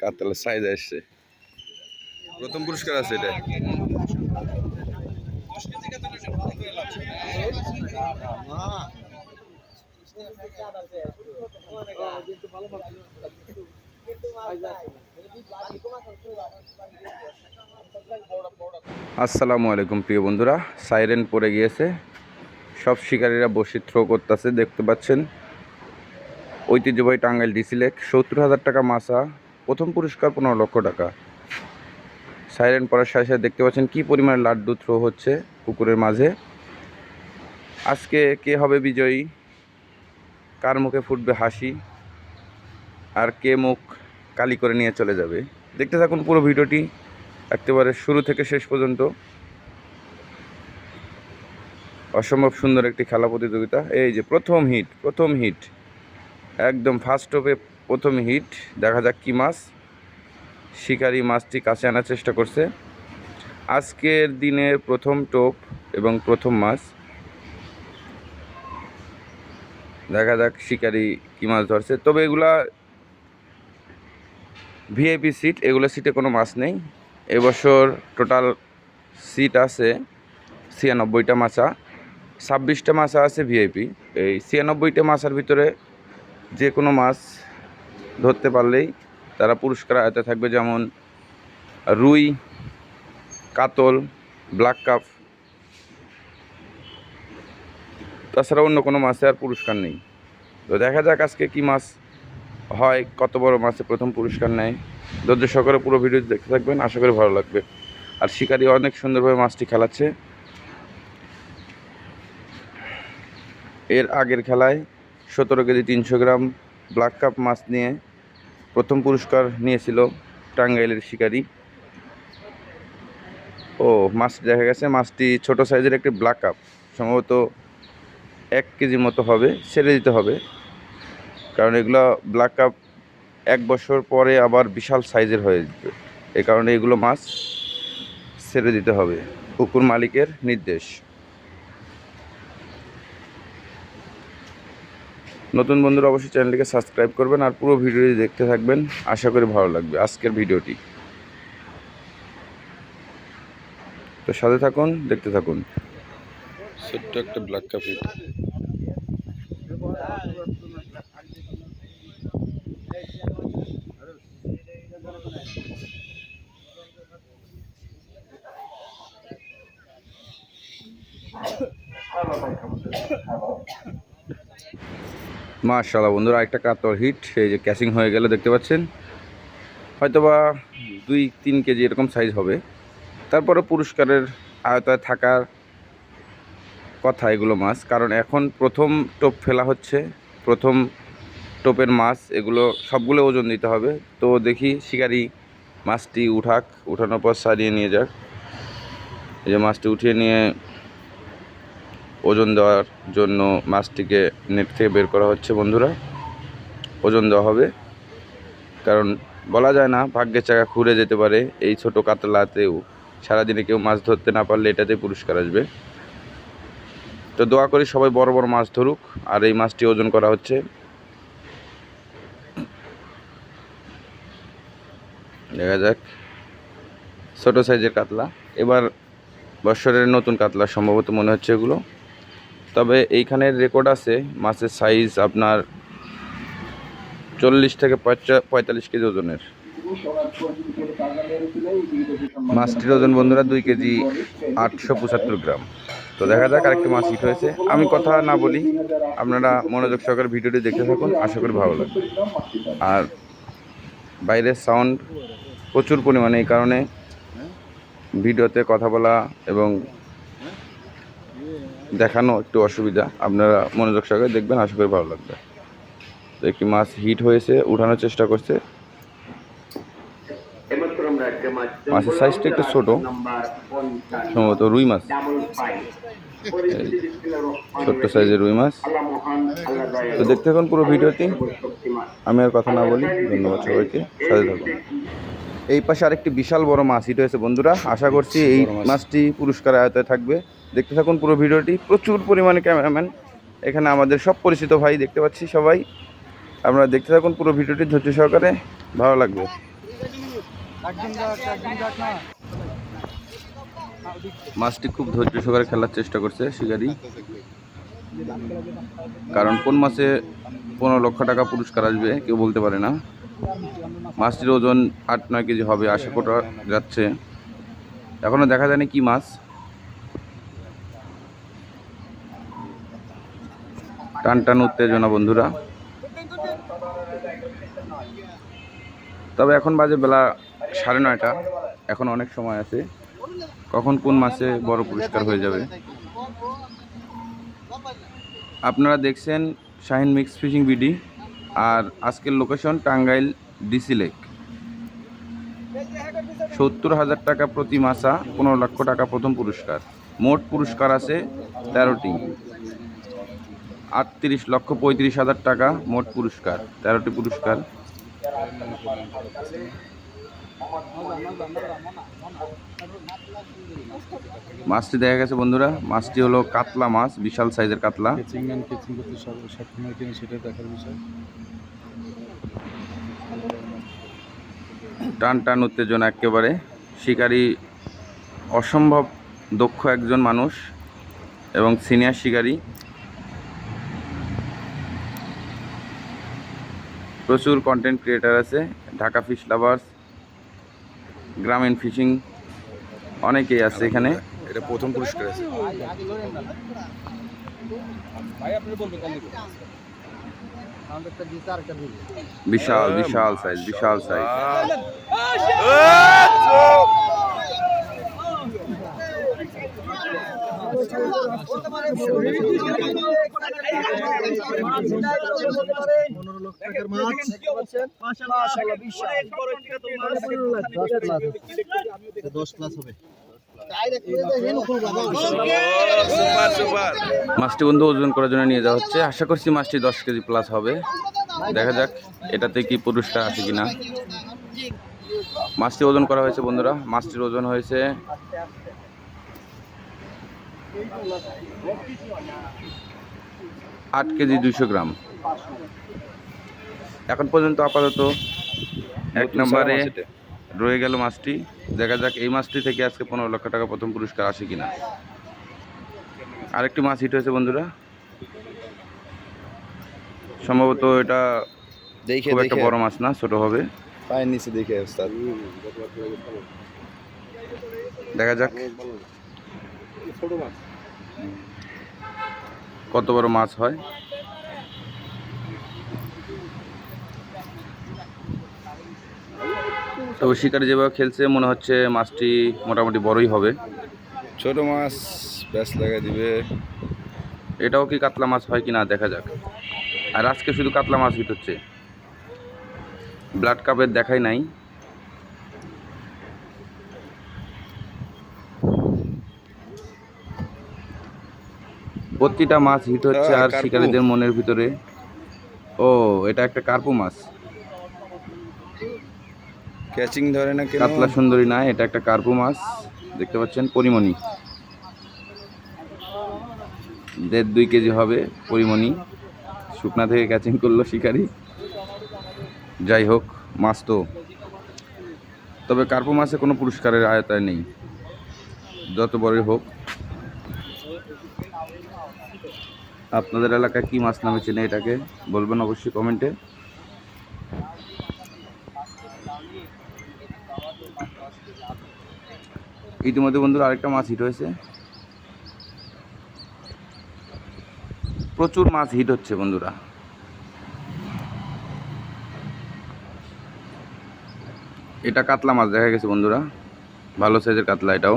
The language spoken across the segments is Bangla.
কাতলার সাইজ আসছে। প্রথম পুরস্কার আছে এটা। আসসালামু আলাইকুম প্রিয় বন্ধুরা সাইরেন পড়ে গিয়েছে। সব শিকারীরা বসে থ্রো করতেছে, দেখতে পাচ্ছেন। ঐতিহ্যবাহী টাঙ্গাইল ডিসিলেক সত্তর হাজার টাকা মাসা প্রথম পুরস্কার পনেরো লক্ষ টাকা। সাইরেন পড়ার সাথে সাথে দেখতে পাচ্ছেন কী পরিমাণে লাড্ডু থ্রো হচ্ছে পুকুরের মাঝে। আজকে কে হবে বিজয়ী? কার মুখে ফুটবে হাসি? আর কে মুখ কালি করে নিয়ে চলে যাবে? দেখতে থাকুন পুরো ভিডিওটি একেবারে শুরু থেকে শেষ পর্যন্ত। অসম্ভব সুন্দর একটি খেলা প্রতিযোগিতা। এই যে প্রথম হিট প্রথম হিট একদম ফার্স্ট ওপে প্রথম হিট, দেখা যাক কী মাছ। শিকারি মাছটি কাছে আনার চেষ্টা করছে। আজকের দিনের প্রথম টোপ এবং প্রথম মাছ। দেখা যাক শিকারি কী মাছ ধরছে। তবে এগুলা ভিআইপি সিট এগুলো সিটে কোনো মাছ নেই। এবছর টোটাল সিট আছে ছিয়ানব্বইটা মাছা। ছাব্বিশটা মাছা আছে ভিআইপি এই ছিয়ানব্বইটা মাছার ভিতরে যে কোনো মাছ ধরতে পারলেই তারা পুরস্কার আয়তে থাকবে, যেমন রুই, কাতল, ব্ল্যাক কাপ। তাছাড়া অন্য কোনো মাছে আর পুরস্কার নেই। তো দেখা যাক আজকে কী মাছ হয়, কত বড় মাছে প্রথম পুরস্কার নেয়। ধৈর্য সহকারে পুরো ভিডিও দেখতে থাকবেন, আশা করি ভালো লাগবে। আর শিকারি অনেক সুন্দরভাবে মাছটি খেলাচ্ছে। এর আগের খেলায় সতেরো কেজি তিনশো গ্রাম ব্ল্যাক কাপ মাছ নিয়ে প্রথম পুরস্কার নিয়েছিল টাঙ্গাইলের শিকারি। ও, মাছটি দেখা গেছে, মাছটি ছোট সাইজের একটি ব্ল্যাক কাপ সম্ভবত এক কেজি মতো হবে ছেড়ে দিতে হবে। কারণ এগুলো ব্ল্যাক কাপ এক বছর পরে আবার বিশাল সাইজের হয়ে যাবে। এই কারণে এগুলো মাছ ছেড়ে দিতে হবে। পুকুর মালিকের নির্দেশ। নতুন বন্ধুরা অবশ্যই চ্যানেলটিকে সাবস্ক্রাইব করবেন আর পুরো ভিডিওটি দেখতে থাকবেন। আশা করি ভালো লাগবে আজকের ভিডিওটি। তো সাথে থাকুন, দেখতে থাকুন। ছোট্ট একটা ব্ল্যাক কাপ। মাশাল্লাহ বন্ধুরা একটা কাতর হিট, এই যে ক্যাচিং হয়ে গেলে দেখতে পাচ্ছেন। হয়তোবা দুই তিন কেজি এরকম সাইজ হবে। তারপরে পুরস্কারের আয়তায় থাকার কথা এগুলো মাছ, কারণ এখন প্রথম টোপ ফেলা হচ্ছে, প্রথম টোপের মাছ, এগুলো সবগুলো ওজন দিতে হবে। তো দেখি শিকারি মাছটি উঠাক, উঠানোর পর সারিয়ে নিয়ে যাক। এই যে মাছটি উঠিয়ে নিয়ে ওজন দেওয়ার জন্য মাছটিকে নেট থেকে বের করা হচ্ছে, বন্ধুরা। ওজন দেওয়া হবে। কারণ বলা যায় না, ভাগ্যের চাকা খুঁড়ে যেতে পারে এই ছোট কাতলাতেও। সারাদিনে কেউ মাছ ধরতে না পারলে এটাতে পুরস্কার আসবে। তো দোয়া করি সবাই বড় বড় মাছ ধরুক, আর এই মাছটি ওজন করা হচ্ছে। দেখা যাক। ছোট সাইজের কাতলা। এবার বৎসরের নতুন কাতলা, সম্ভবত মনে হচ্ছে এগুলো। তবে এইখানের রেকর্ড আছে, মাছের সাইজ আপনার চল্লিশ থেকে পঁয়তাল্লিশ কেজি ওজনের। মাছটির ওজন বন্ধুরা দুই কেজি আটশো পঁচাত্তর গ্রাম। তো দেখা যাক আরেকটি মাছ হিট হয়েছে। আমি কথা না বলি, আপনারা মনোযোগ সহকারে ভিডিওটি দেখতে থাকুন, আশা করি ভালো লাগবে। আর বাইরের সাউন্ড প্রচুর পরিমাণে এই কারণে ভিডিওতে কথা বলা এবং দেখানো একটু অসুবিধা। আপনারা মনোযোগ সহকারে দেখবেন আশা করি ভালো লাগবে। তো একটি মাছ হিট হয়েছে উঠানোর চেষ্টা করছে। মাছের সাইজটা একটু ছোট সম্ভবত রুই মাছ। ছোট্ট সাইজের রুই মাছ। তো দেখতে থাকুন পুরো ভিডিওটি। আমি আর কথা না বলি ধন্যবাদ সবাইকে। সাথে থাকুন। এই পাশে আরেকটি বিশাল বড় মাছ হিট হয়েছে বন্ধুরা। আশা করছি এই মাছটি পুরস্কার আয়তায় থাকবে। দেখতে থাকুন পুরো ভিডিওটি। প্রচুর পরিমাণে ক্যামেরাম্যান এখানে আমাদের সব পরিচিত ভাই দেখতে পাচ্ছি সবাই। আপনারা দেখতে থাকুন পুরো ভিডিওটি ধৈর্য সহকারে। ভালো লাগবে। মাছটি খুব ধৈর্য সহকারে খেলার চেষ্টা করছে শিকারি। কারণ কোন মাসে পনেরো লক্ষ টাকা পুরস্কার আসবে কেউ বলতে পারে না। মাছটির ওজন আট নয় কেজি হবে, আশা করা যাচ্ছে। এখনও দেখা যায়নি কি মাছ। টান টান উত্তেজনা বন্ধুরা। তবে এখন বাজে বেলা সাড়ে নয়টা। এখন অনেক সময় আছে। কখন কোন মাসে বড় পুরস্কার হয়ে যাবে? আপনারা দেখছেন শাহিন মিক্স ফিশিং বিডি আর আজকের লোকেশন টাঙ্গাইল ডিসি লেক। সত্তর হাজার টাকা প্রতি মাসা, পনেরো লক্ষ টাকা প্রথম পুরস্কার। মোট পুরস্কার আছে তেরোটি। আটত্রিশ লক্ষ পঁয়ত্রিশ হাজার টাকা মোট পুরস্কার তেরোটি পুরস্কার। মাছটি দেখা গেছে বন্ধুরা মাছটি হলো কাতলা মাছ বিশাল সাইজের কাতলা। টান টান উত্তেজনা একেবারে। শিকারী অসম্ভব দক্ষ একজন মানুষ এবং সিনিয়র শিকারী। প্রচুর কন্টেন্ট ক্রিয়েটার আছে Dhaka fish lovers Grameen fishing অনেকেই আছে এখানে এটা প্রথম পুরস্কার আছে বিশাল বিশাল সাইজ বিশাল সাইজ মাছটি বন্ধু ওজন করার জন্য নিয়ে যাওয়া হচ্ছে। আশা করছি মাছটি দশ কেজি প্লাস হবে। দেখা যাক এটাতে কি পুরস্কার আছে কিনা। মাছটি ওজন করা হয়েছে বন্ধুরা। মাছটির ওজন হয়েছে আট কেজি দুইশো গ্রাম। এখন পর্যন্ত আপাতত এক নম্বরে রয়ে গেল মাছটি। দেখা যাক এই মাছটি থেকে আজকে পনেরো লক্ষ টাকা প্রথম পুরস্কার আসে কিনা। আরেকটি মাছ হিট হয়েছে বন্ধুরা। সম্ভবত এটা দেখে খুব একটা বড় মাছ না ছোট হবে। পায়ের নিচে দেখে দেখা যাক। কত বড় মাছ হয়? তো শিকারি যেভাবে খেলছে মনে হচ্ছে মাছটি মোটামুটি বড়ই হবে। ছোট মাছ ব্যাস লাগাই দিবে। এটাও কি কাতলা মাছ হয় কি না দেখা যাক। আর আজকে শুধু কাতলা মাছ হিট হচ্ছে ব্লাড কাপের দেখাই নাই। প্রতিটা মাছ হিট হচ্ছে আর শিকারীদের মনের ভিতরে। ও এটা একটা কার্পু মাছ। ক্যাচিং ধরে না কেন? কাতলা সুন্দরী না এটা একটা কার্পু মাছ। দেখতে পাচ্ছেন পরিমণি। দেড় দুই কেজি হবে পরিমণি। শুকনা থেকে ক্যাচিং করল শিকারি। যাই হোক মাছ তো। তবে কার্পু মাছে কোনো পুরস্কারের আয়তায় নেই। যত বড়ই হোক। আপনাদের এলাকায় কি মাছ নামে চেনে এটাকে বলবেন অবশ্যই কমেন্টে। ইতিমধ্যে বন্ধুরা আরেকটা মাছ হিট হয়েছে। প্রচুর মাছ হিট হচ্ছে বন্ধুরা। এটা কাতলা মাছ দেখা গেছে বন্ধুরা। ভালো সাইজের কাতলা এটাও।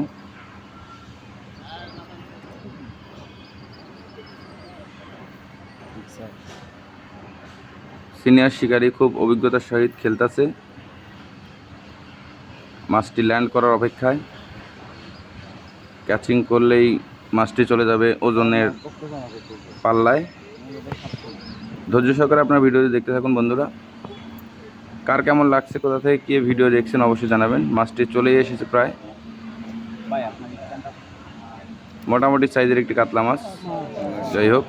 সিনিয়র শিকারী খুব অভিজ্ঞতার সহিত খেলতেছে। মাছটি ল্যান্ড করার অপেক্ষায়। ক্যাচিং করলেই মাছটি চলে যাবে ওজনের পাল্লায়। ধৈর্য সহকারে আপনার ভিডিওটি দেখতে থাকুন বন্ধুরা। কার কেমন লাগছে, কোথা থেকে কে ভিডিও দেখছেন অবশ্যই জানাবেন। মাছটি চলে এসেছে প্রায়। মোটামুটি সাইজের একটি কাতলা মাছ। যাই হোক।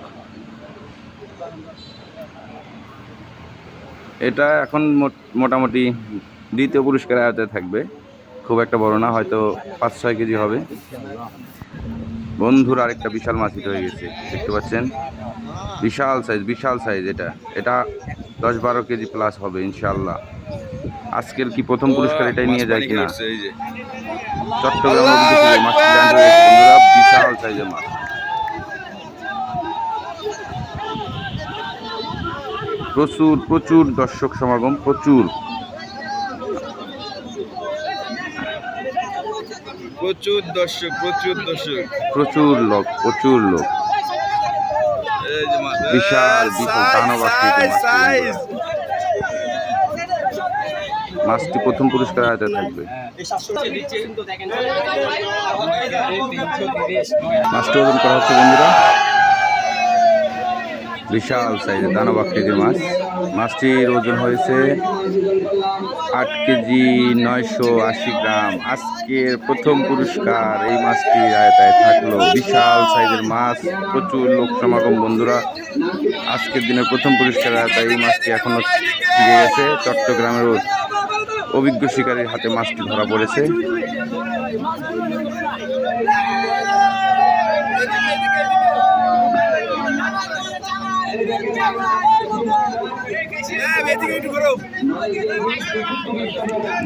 এটা এখন মোট- মোটামুটি দ্বিতীয় পুরস্কার আয়তায় থাকবে। খুব একটা বড় না হয়তো পাঁচ ছয় কেজি হবে। বন্ধুর আরেকটা বিশাল মাছ হয়ে গেছে দেখতে পাচ্ছেন? বিশাল সাইজ বিশাল সাইজ এটা। এটা দশ বারো কেজি প্লাস হবে ইনশাল্লাহ আজকের কি প্রথম পুরস্কার এটাই নিয়ে যায় কিনা? চট্টগ্রাম বিশাল সাইজের মাছ প্রচুর প্রচুর দর্শক সমাগম প্রচুর। প্রচুর দর্শক প্রচুর দর্শক। প্রচুর লোক প্রচুর লোক। বিশাল বিশাল দানব মাছটি প্রথম পুরস্কার আয়তায় থাকবে। মাছটি ওজন করা হচ্ছে বন্ধুরা। বিশাল সাইজের দানা আকৃতির মাছ। মাছটির ওজন হয়েছে আট কেজি নয়শো আশি গ্রাম। আজকের প্রথম পুরস্কার এই মাছটির আয়তায় থাকল। বিশাল সাইজের মাছ, প্রচুর লোক সমাগম বন্ধুরা। আজকের দিনের প্রথম পুরস্কার আয়তায় এই মাছটি এখনও ফিরে গেছে। চট্টগ্রামের অভিজ্ঞ শিকারীর হাতে মাছটি ধরা পড়েছে।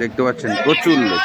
দেখতে পাচ্ছেন প্রচুর লোক।